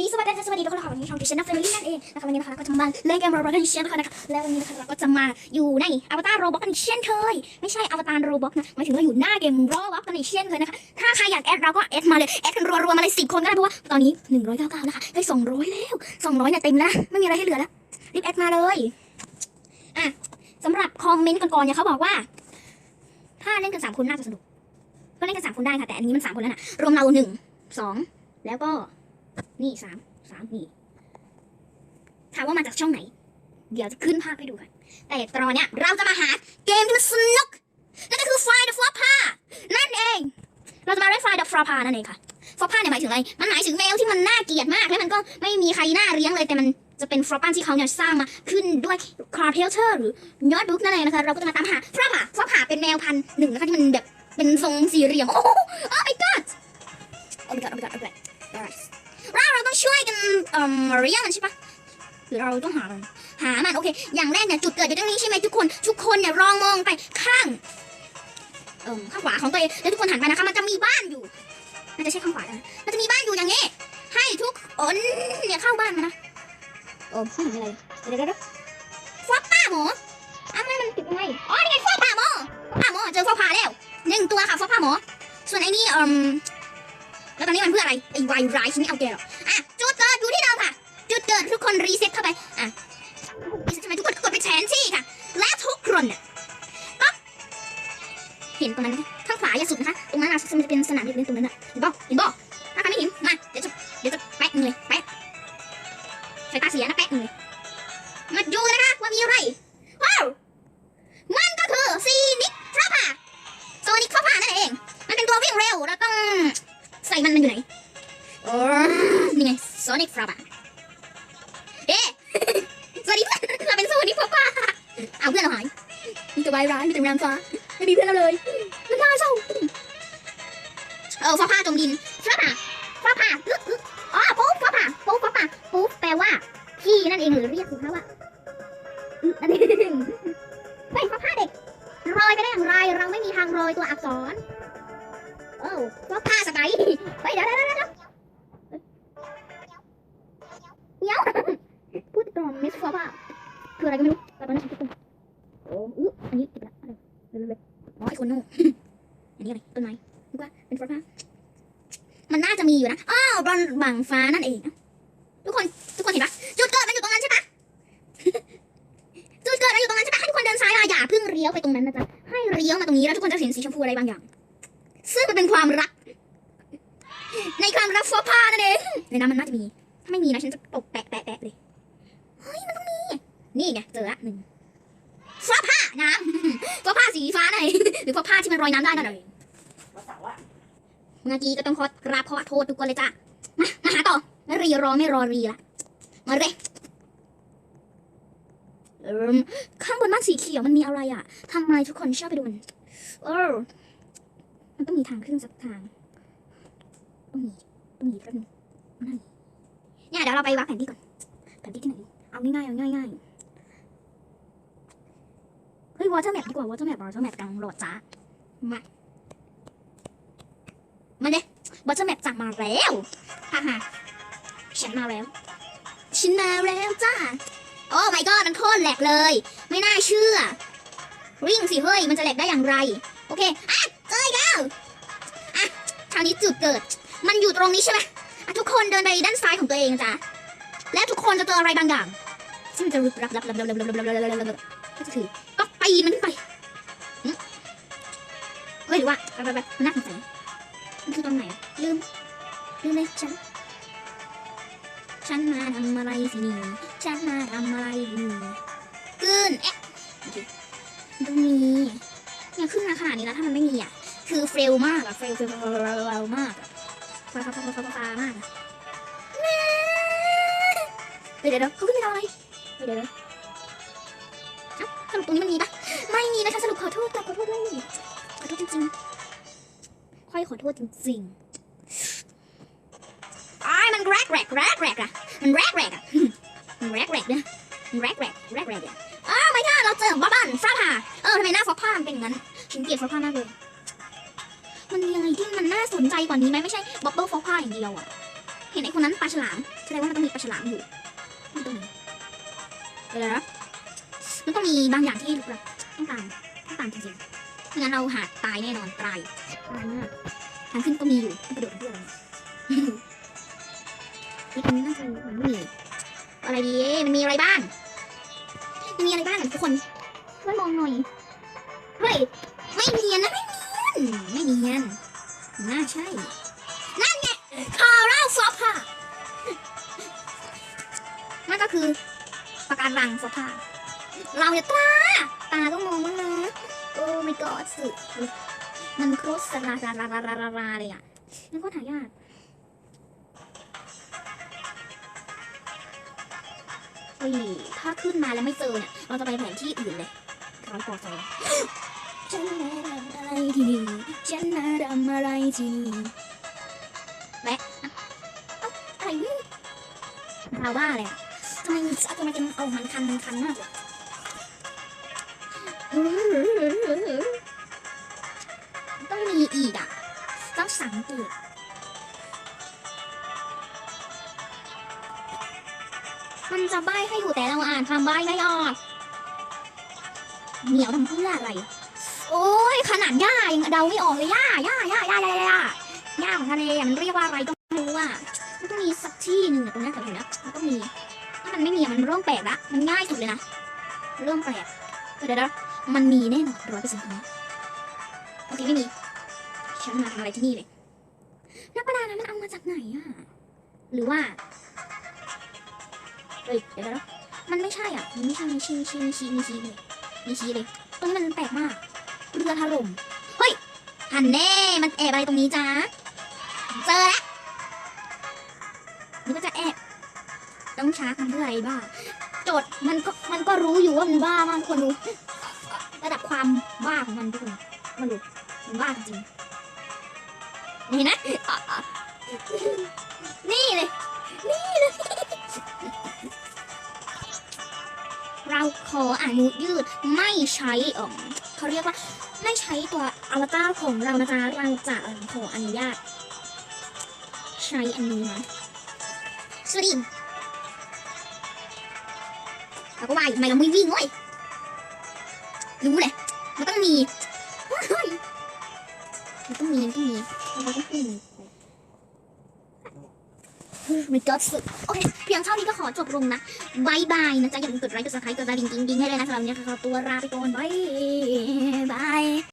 ดีสวัสดีสวัสดีทุกคนค่ะวันนี้ช่องดิฉันนักเฟรนลี่นั่นเองนะคะวันนี้นะคะเราก็จะมาเล่นเกมโรบอทกันเช่นเคยนะคะแล้ววันนี้นะคะเราก็จะมาอยู่ในอวตารโรบอทกันเช่นเคยไม่ใช่อวตารโรบอทนะหมายถึงว่าอยู่หน้าเกมโรบอทกันเช่นเคยนะคะถ้าใครอยากแอดเราก็แอดมาเลยแอดกันรัวๆมาเลยสิบคนก็ได้เพราะว่าตอนนี้หนึ่งร้อยเก้าเก้านะคะได้สองร้อยแล้วสองร้อยเนี่ยเต็มแล้วไม่มีอะไรให้เหลือแล้วรีบแอดมาเลยอะสำหรับคอมเมนต์ก่อนๆเนี่ยเขาบอกว่า ถ้าเล่นกันสามคนน่าจะสนุกก็เล่นกันสามคนได้ค่ะแต่อันนี้มันสามคนแล้วนะรวมเราหนึ่งสองแล้วก็ นี่สามสามนี่ถามว่ามาจากช่องไหน เดี๋ยวจะขึ้นภาพให้ดูกัน แต่ตอนเนี้ยเราจะมาหาเกมที่มันสนุก นั่นก็คือไฟเดอะฟลอปพานั่นเอง เราจะมาได้ไฟเดอะฟลอปพานั่นเองค่ะฟลอปพาเนี่ยหมายถึงอะไร มันหมายถึงแมวที่มันน่าเกลียดมาก และมันก็ไม่มีใครน่าเลี้ยงเลยแต่มันจะเป็นฟลอปพาที่เขาเนี่ยสร้างมาขึ้นด้วยคาร์เพลเทอร์หรือยอดบุ๊กนั่นเองนะคะเราก็จะมาตามหาฟลอปพาฟลอปาเป็นแมวพันธุ์หนึ่งนะคะที่มันแบบเป็นทรงสี่เหลี่ยมโอ้โห oh my god oh my god oh my god oh my god alright กันเอ่อเลี้ยงมันใช่ปะหรือเราต้องหามันหามันโอเค อย่างแรกเนี่ยจุดเกิดอยู่ตรงนี้ใช่ไหมทุกคน ทุกคนเนี่ยลองมองไปข้างเอ่อข้างขวาของตัวเองแล้วทุกคนหันไปนะคะ มันจะมีบ้านอยู่น่าจะใช่ข้างขวานะมันจะมีบ้านอยู่อย่างนี้ ให้ทุกคนเนี่ยเข้าบ้านมานะโอ้ไม่เห็นอะไรเดี๋ยวเดี๋ยวเดี๋ยวฟอกป้าหมออ้าวมันมันติดยังไงอ๋อนี่ไงฟอกป้าหมอฟอกป้าหมอเจอฟอกป้าแล้วหนึ่งตัวค่ะฟอกป้าหมอ ส่วนไอ้นี่เอ่มแล้วตอนนี้มันเพื่ออะไรไอ้วายร้ายฉันไม่เอาแกหรอก นี่ไงโซนิคฟราพาเอ๊ะสวัสดีเพื่อนเราเป็นโซนิคฟราพาเอาเพื่อนเราหาย มีแต่วายร้ายมีแต่นางฟ้าไม่มีเพื่อนเราเลยน้ำตาเศร้าเออฟ้าพาจมดินฟราพา คืออะไรก็ไม่รู้แต่ตอนนี้ฉันทุกคนโอ้อึ๊กอันนี้ติดละอะไรเร็วๆอ๋อไอโฟนโน่อันนี้อะไรต้นไม้นึกว่าเป็นฟราพามันน่าจะมีอยู่นะอ้าวบอลบังฟ้านั่นเองทุกคนทุกคนเห็นปะจุดเกิดมันอยู่ตรงนั้นใช่ปะจุดเกิดมันอยู่ตรงนั้นใช่ปะให้ทุกคนเดินซ้ายมาอย่าเพิ่งเลี้ยวไปตรงนั้นนะจ๊ะให้เลี้ยวมาตรงนี้แล้วทุกคนจะเห็นสีชมพูอะไรบางอย่าง ซึ่งมันเป็นความรัก ในความรักฟราพานั่นเองในนั้นมันน่าจะมี ถ้าไม่มีนะฉันจะตกแปะแปะแปะเลย เฮ้ยมันต้องมี นี่ไงเจอละหนึ่งฟ้าผ้าน้ำฟ้าผ้าสีฟ้าหน่องหรือฟ้าผ้าที่มันลอยน้ำได้นั่นเองเขาสั่งว่าเมื่อกี้ก็ต้องขอกราบขอโทษทุกคนเลยจ้ะมามาหาต่อไม่รีรอไม่รอรีละมาเลยข้างบนบ้านสีเขียวมันมีอะไรอะทำไมทุกคนชอบไปดูมันเออมันต้องมีทางขึ้นสักทางต้องมีต้องมีแป๊บนึงนั่นเนี่ยเดี๋ยวเราไปวางแผนที่ก่อนแผนที่ที่ไหนเอาง่ายๆเอาง่ายๆ เฮ้ยวอเตอร์แมปดีกว่าวอเตอร์แมปวอเตอร์แมปกำลังโหลดจ้ามามาเลยบอเทอร์แมปสั่งมาแล้วฮ่าฮ่าฉันมาแล้วฉันมาแล้วจ้าโอ้ my god มันโคตรแหลกเลย ไม่น่าเชื่อ วิ่งสิเฮ้ยมันจะแหลกได้อย่างไร โอเคอะเจอแล้วอะทางนี้จุดเกิด มันอยู่ตรงนี้ใช่ไหมอะทุกคนเดินไปด้านซ้ายของตัวเองจ้ะและทุกคนจะเจออะไรบางอย่างซึ่งมันจะรับรับรับรับรับรับรับรับรับรับรับก็จะถือ ตีมันไปเฮ้ยหรือว่าไปไปไปมันน่าสงสัยมันคือตรงไหนอะลืม ลืมเลยฉัน ฉันมาทำอะไรสินี่ฉันมาทำอะไรอยู่กลืนเอ๊ะตรงนี้เนี่ยขึ้นมาขนาดนี้แล้วถ้ามันไม่มีอะ คือเฟลมากอะเฟลเฟลเฟลเฟลเฟลมากอะฟาฟาฟาฟาฟาฟามากอะเดี๋ยวเดี๋ยวเขาขึ้นไปทำอะไรเดี๋ยวเดี๋ยวเอ้าสรุปตรงนี้มันมีปะ ไม่มีนะคะสรุปขอโทษค่ะขอโทษด้วยขอโทษจริงๆค่อยขอโทษจริงๆอ้ายมันแรกแรกแรกแรกอะมันแรกแรกอะมันแรกแรกเนี่ยมันแรกแรกแรกแรกเนี่ยอ้าวไม่ได้เราเจอบ้าบ้านฟ้าผ่าเออทำไมหน้าฟ้าผ่ามันเป็นอย่างนั้นฉันเกลียดฟ้าผ่ามากเลยมันมีอะไรที่มันน่าสนใจกว่านี้ไหมไม่ใช่บ๊อบเบิ้ลฟ้าผ่าอย่างเดียวอะเห็นไอ้คนนั้นปลาฉลามแสดงว่ามันต้องมีปลาฉลามอยู่ตรงนี้เดี๋ยวนะมันต้องมีบางอย่างที่ลึกลับ ต้องตามต้องตามจริงๆไม่งั้นเราหาตายแน่นอนตายตายมากทางขึ้นก็มีอยู่กระโดดเพื่ออะไรนี่ตรงนี้น่าจะมันไม่มีอะไรดีมันมีอะไรบ้างมันมีอะไรบ้างทุกคนช่วยมองหน่อยเฮ้ยไม่เนียนนะไม่เนียนไม่เนียนน่าใช่นั่นไงคอร่าฟอปค่ะนั่นก็คือปะการรังฟอปค่ะเราจะตา ตาต้องมองมันนะโอ้ my god สุดมันโคตรสลาลาลาลาลาลาลาเลยอะมันก็หายากเฮ้ยถ้าขึ้นมาแล้วไม่เจอเนี่ย เราจะไปแผนที่อื่นเลยร้อยปอใจฉันมาทำอะไรที่นี่ฉันมาทำอะไรที่นี่แวะเอ้าอะไรนี่เราบ้าเลยอะทำไมทำไมจะเอามันคันมันคันมากเลย ต้องมีอีกอะ ต้องสังเกตมันจะใบให้อยู่แต่เราอ่านคำใบไม่ออกเหนียวทำเพื่ออะไร โอ้ยขนาดย่ายัเดาไม่ออกเลยย่าย่าย่าย่าย่าย่าย่าของทะเลมันเรียกว่าอะไรก็ไม่รู้อะมันต้องมีสักที่หนึ่งตรงนั้นแถวๆนี้มันต้องมีถ้ามันไม่มีมันเริ่มแปลกละมันง่ายสุดเลยนะเริ่มแปลกเดี๋ยวเดี๋ยว มันมีแน่นอนร้อยเปอร์เซ็นต์นะโอเคไม่มี ฉันมาทำอะไรที่นี่เลยนักประดาน้ำมันเอามาจากไหนอะ หรือว่า เฮ้ย เดี๋ยวนะมันไม่ใช่อะ มันไม่ใช่มีชีชีมีชีมีชีเลยมีชีเลย ตรงนี้มันแปลกมาก เรือถล่ม เฮ้ยหันแน่ มันแอบอะไรตรงนี้จ้าเจอแล้วมันก็จะแอบ ต้องชาร์จมันเพื่ออะไรบ้าโจทย์มันก็มันก็รู้อยู่ว่ามันบ้ามากคนดู ระดับความบ้าของมันทุกคนมันดูมันบ้าจริงนี่นะ นี่เลย นี่เลย เราขออนุยืดไม่ใช้เอ่อเขาเรียกว่า ไม่ใช้ตัวอวตารของเรานะจ๊ะเราจะขออนุญาต ใช้อันนี้นะสวัสดีเราก็ว่าอยู่ทำไมเราไม่วิ่งเว้ย รู้เลยมันต้องมี มันต้องมี มันต้องมีมันต้องมีไม่ก็สุดโอเคเพียงเท่านี้ก็ขอจบลงนะบายบายนะจ๊ะอย่าลืมกดไลค์กดซับสไครต์กดกระดิ่งดิ้งให้เลยนะสำหรับวันนี้ขอตัวลาไปก่อนบายบาย